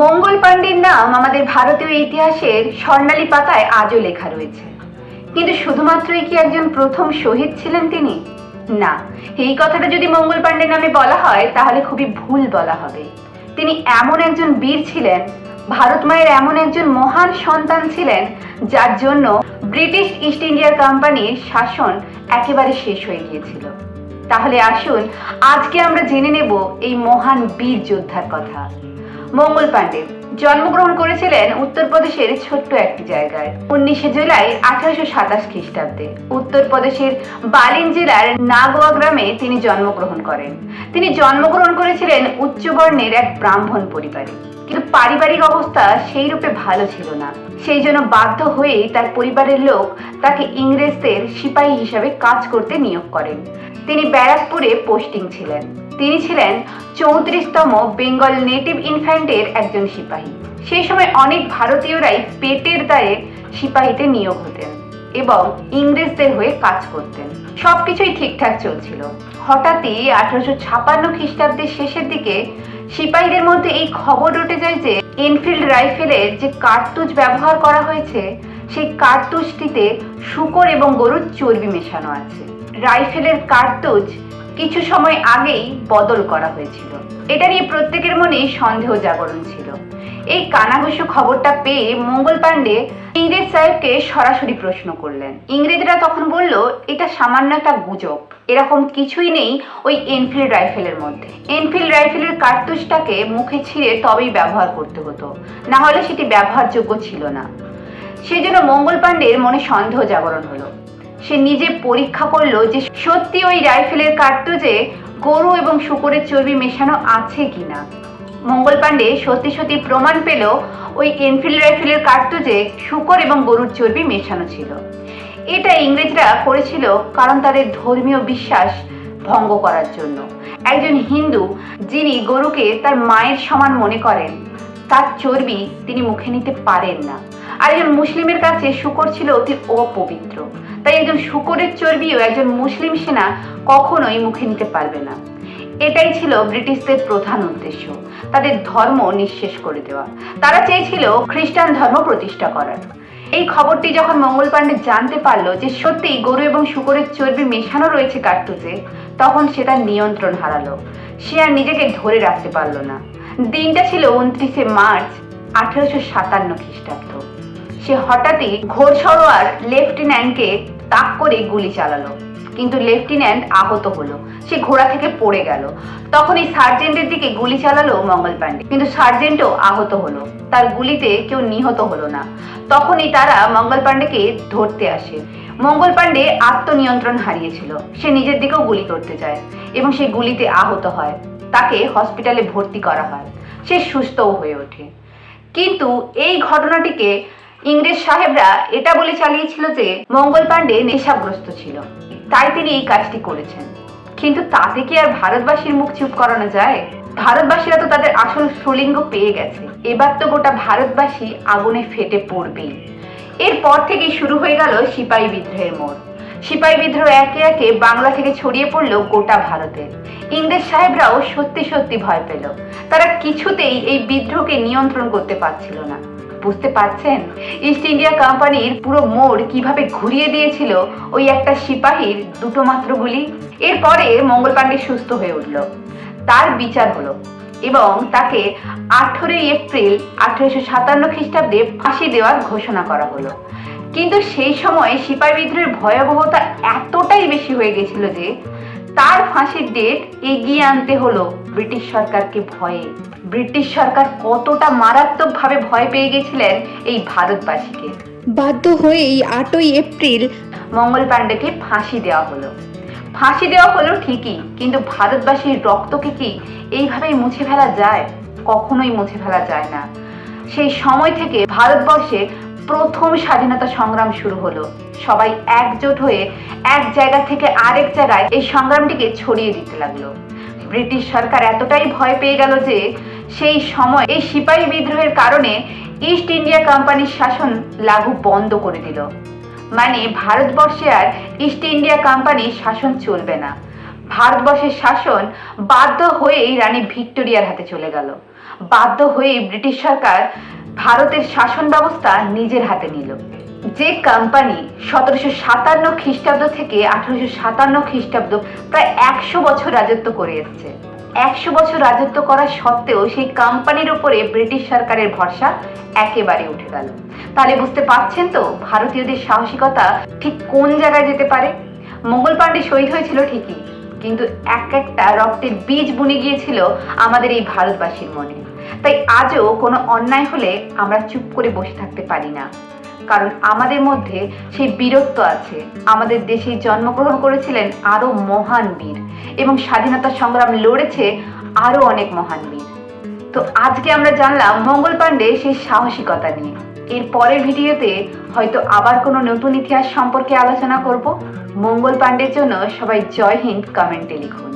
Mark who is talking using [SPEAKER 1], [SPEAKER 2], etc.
[SPEAKER 1] মঙ্গল পাণ্ডের নাম আমাদের ভারতীয় ইতিহাসের স্বর্ণালী পাতায় আজও লেখা রয়েছে। কিন্তু শুধুমাত্রই কি একজন প্রথম শহীদ ছিলেন তিনি? না, এই কথাটা যদি মঙ্গল পাণ্ডে নামে বলা হয়, তাহলে খুবই ভুল বলা হবে। তিনি এমন একজন বীর ছিলেন, ভারত মায়ের এমন একজন মহান সন্তান ছিলেন, যার জন্য ব্রিটিশ ইস্ট ইন্ডিয়া কোম্পানির শাসন একেবারে শেষ হয়ে গিয়েছিল। তাহলে আসুন, আজকে আমরা জেনে নেব এই মহান বীর যোদ্ধার কথা। মঙ্গল পাণ্ডে। জন্মগ্রহণ করেছিলেন উত্তরপ্রদেশের ছোট্ট একটি জায়গায়, উনিশে জুলাই আঠারোশো সাতাশ খ্রিস্টাব্দে। উত্তরপ্রদেশের বালিন জেলার নাগোয়া গ্রামে তিনি জন্মগ্রহণ করেন। তিনি জন্মগ্রহণ করেছিলেন উচ্চবর্ণের এক ব্রাহ্মণ পরিবারে। কিন্তু পারিবারিক অবস্থা সেই রূপে ভালো ছিল না। সেই জন্য বাধ্য হয়েই তার পরিবারের লোক তাকে ইংরেজদের সিপাহী হিসাবে কাজ করতে নিয়োগ করেন। তিনি ব্যারাকপুরে পোস্টিং ছিলেন। তিনি ছিলেন চৌত্রিশতম বেঙ্গল নেটিভ ইনফ্যান্টের একজন সিপাহী। সেই সময় অনেক ভারতীয়রাই পেটের দায়ে সিপাহীতে নিয়োগ হতেন এবং ইংরেজদের হয়ে কাজ করতেন। সবকিছুই ঠিকঠাক চলছিল। হঠাৎই আঠারোশো ছাপান্ন খ্রিস্টাব্দের শেষের দিকে সিপাহীদের মধ্যে এই খবর উঠে যায় যে এনফিল্ড রাইফেলের যে কার্তুজ ব্যবহার করা হয়েছে, সেই কার্তুজটিতে শুকর এবং গরুর চর্বি মেশানো আছে। রাইফেলের কার্তুজ কিছু সময় আগেই বদল করা হয়েছিল। এটা নিয়ে প্রত্যেকের মনেই সন্দেহ জাগরণ ছিল। এই কানাঘুষো খবরটা পেয়ে মঙ্গল পাণ্ডে ইংরেজ সাহেবকে সরাসরি প্রশ্ন করলেন। ইংরেজরা তখন বলল, এটা সামান্য একটা গুজব। এরকম কিছুই নেই ওই এনফিল্ড রাইফেলের মধ্যে। এনফিল্ড রাইফেলের কার্তুসটাকে মুখে ছিঁড়ে তবেই ব্যবহার করতে হতো। না হলে সেটি ব্যবহারযোগ্য ছিল না। সেজন্য মঙ্গল পাণ্ডের মনে সন্দেহ জাগরণ হলো। সে নিজে পরীক্ষা করল যে সত্যি ওই রাইফেলের কার্তুজে গরু এবং শুকরের চর্বি মেশানো আছে কিনা। মঙ্গল পাণ্ডে সত্যি সত্যি প্রমাণ পেল ওই এনফিল্ড রাইফেলের কার্তুজে শুকর এবং গরুর চর্বি মেশানো ছিল। এটা ইংরেজরা করেছিল কারণ তাদের ধর্মীয় বিশ্বাস ভঙ্গ করার জন্য। একজন হিন্দু যিনি গরুকে তার মায়ের সমান মনে করেন, তার চর্বি তিনি মুখে নিতে পারেন না। আর একজন মুসলিমের কাছে শুকর ছিল অতি অপবিত্র। তাই একজন শুকরের চর্বিও একজন মুসলিম সেনা কখনোই মুখে নিতে পারবে না। এটাই ছিল ব্রিটিশদের প্রধান উদ্দেশ্য, তাদের ধর্ম নিঃশেষ করে দেওয়া। তারা চেয়েছিল খ্রিস্টান ধর্ম প্রতিষ্ঠা করার। এই খবরটি যখন মঙ্গল পাণ্ডে জানতে পারল যে সত্যিই গরু এবং শুকরের চর্বি মেশানো রয়েছে কার্তুজে, তখন সে তার নিয়ন্ত্রণ হারালো। সে আর নিজেকে ধরে রাখতে পারল না। দিনটা ছিল উনত্রিশে মার্চ আঠারোশো সাতান্ন খ্রিস্টাব্দ। সে হঠাৎই ঘোড়সড়োয়ার লেফটেন্যান্টকে তাক করে গুলি চালালো। কিন্তু লেফটেন্যান্ট আহত হলো। সে ঘোড়া থেকে পড়ে গেল। তখন এই সার্জেন্টের দিকে গুলি চালালো মঙ্গল পাণ্ডে। কিন্তু সার্জেন্টও আহত হলো। তার গুলিতে কেউ নিহত হলো না। তখনই তারা মঙ্গল পাণ্ডেকে ধরতে আসে। মঙ্গল পাণ্ডে আত্মনিয়ন্ত্রণ হারিয়েছিল। সে নিজের দিকেও গুলি করতে চায় এবং সে গুলিতে আহত হয়। তাকে হসপিটালে ভর্তি করা হয়। সে সুস্থও হয়ে ওঠে। কিন্তু এই ঘটনাটিকে ইংরেজ সাহেবরা এটা বলে চালিয়েছিল যে মঙ্গল পাণ্ডে নেশাগ্রস্ত ছিল। তাই তিনি এই কাজটি করেছেন। কিন্তু তাতে কি আর ভারতবাসীর মুখ চুপ করানো যায়? ভারতবাসীরা তো তাদের আসল সুলিঙ্গ পেয়ে গেছে। এবার তো গোটা ভারতবাসী আগুনে ফেটে পড়বেই। এরপর থেকেই শুরু হয়ে গেল সিপাহী বিদ্রোহের মোড়। সিপাহী বিদ্রোহ একে একে বাংলা থেকে ছড়িয়ে পড়ল গোটা ভারতে। ইংরেজ সাহেবরাও সত্যি সত্যি ভয় পেল। তারা কিছুতেই এই বিদ্রোহকে নিয়ন্ত্রণ করতে পারছিল না। বুঝতে পারছেন? ইস্ট ইন্ডিয়া কোম্পানির পুরো মোড় কীভাবে ঘুরিয়ে দিয়েছিল ওই একটা সিপাহীর দুটো মাত্র গুলি? এরপরে মঙ্গল পাণ্ডে সুস্থ হয়ে উঠল। তার বিচার হলো এবং তাকে আঠেরোই এপ্রিল আঠেরোশো সাতান্ন খ্রিস্টাব্দে ফাঁসি দেওয়ার ঘোষণা করা হলো। কিন্তু সেই সময় সিপাহী বিদ্রোহের ভয়াবহতা এতটাই বেশি হয়ে গেছিল যে তার ফাঁসির ডেট এগিয়ে আনতে হলো ব্রিটিশ সরকারকে ভয়ে। ব্রিটিশ সরকার কতটা মারাত্মকভাবে ভয় পেয়ে গেছিলেন এই ভারতবাসীকে।
[SPEAKER 2] বাধ্য হয়েই আটই এপ্রিল
[SPEAKER 1] মঙ্গল পাণ্ডেকে ফাঁসি দেওয়া হলো। ফাঁসি দেওয়া হলো ঠিকই কিন্তু ভারতবাসীর রক্তকে কি এইভাবেই মুছে ফেলা যায়? কখনোই মুছে ফেলা যায় না। সেই সময় থেকে ভারতবর্ষে প্রথম স্বাধীনতা সংগ্রাম শুরু হলো। সবাই একজোট হয়ে এক জায়গা থেকে আরেক জায়গায় এই সংগ্রামটিকে ছড়িয়ে দিতে লাগল। ব্রিটিশ সরকার এতটাই ভয় পেয়ে গেল যে সেই সময় এই সিপাহী বিদ্রোহের কারণে ইস্ট ইন্ডিয়া কোম্পানির শাসন লাগু বন্ধ করে দিল। মানে ভারতবর্ষে আর ইস্ট ইন্ডিয়া কোম্পানির শাসন চলবে না। ভারতবর্ষের শাসন বাধ্য হয়েই রানী ভিক্টোরিয়ার হাতে চলে গেল। বাধ্য হয়ে ব্রিটিশ সরকার ভারতের শাসন ব্যবস্থা নিজের হাতে নিল। যে কোম্পানি সতেরোশো সাতান্ন খ্রিস্টাব্দ থেকে আঠারোশো সাতান্ন খ্রিস্টাব্দ প্রায় একশো বছর রাজত্ব করে এসছে। একশো বছর রাজত্ব করা সত্ত্বেও সেই কোম্পানির উপরে ব্রিটিশ সরকারের ভরসা একেবারে উঠে গেল। তাহলে বুঝতে পারছেন তো ভারতীয়দের সাহসিকতা ঠিক কোন জায়গায় যেতে পারে? মঙ্গল পাণ্ডে শহীদ হয়েছিল ঠিকই, কিন্তু এক একটা রক্তের বীজ বুনে গিয়েছিল আমাদের এই ভারতবাসীর মনে। তাই আজও কোনো অন্যায় হলে আমরা চুপ করে বসে থাকতে পারি না। কারণ আমাদের মধ্যে সেই বীরত্ব আছে। আমাদের দেশে জন্মগ্রহণ করেছিলেন আরও মহান বীর এবং স্বাধীনতা সংগ্রাম লড়েছে আরও অনেক মহান বীর। তো আজকে আমরা জানলাম মঙ্গল পাণ্ডে সেই সাহসিকতা নিয়ে। এর পরের ভিডিওতে হয়তো আবার কোনো নতুন ইতিহাস সম্পর্কে আলোচনা করব। মঙ্গল পাণ্ডের জন্য সবাই জয় হিন্দ কমেন্টে লিখুন।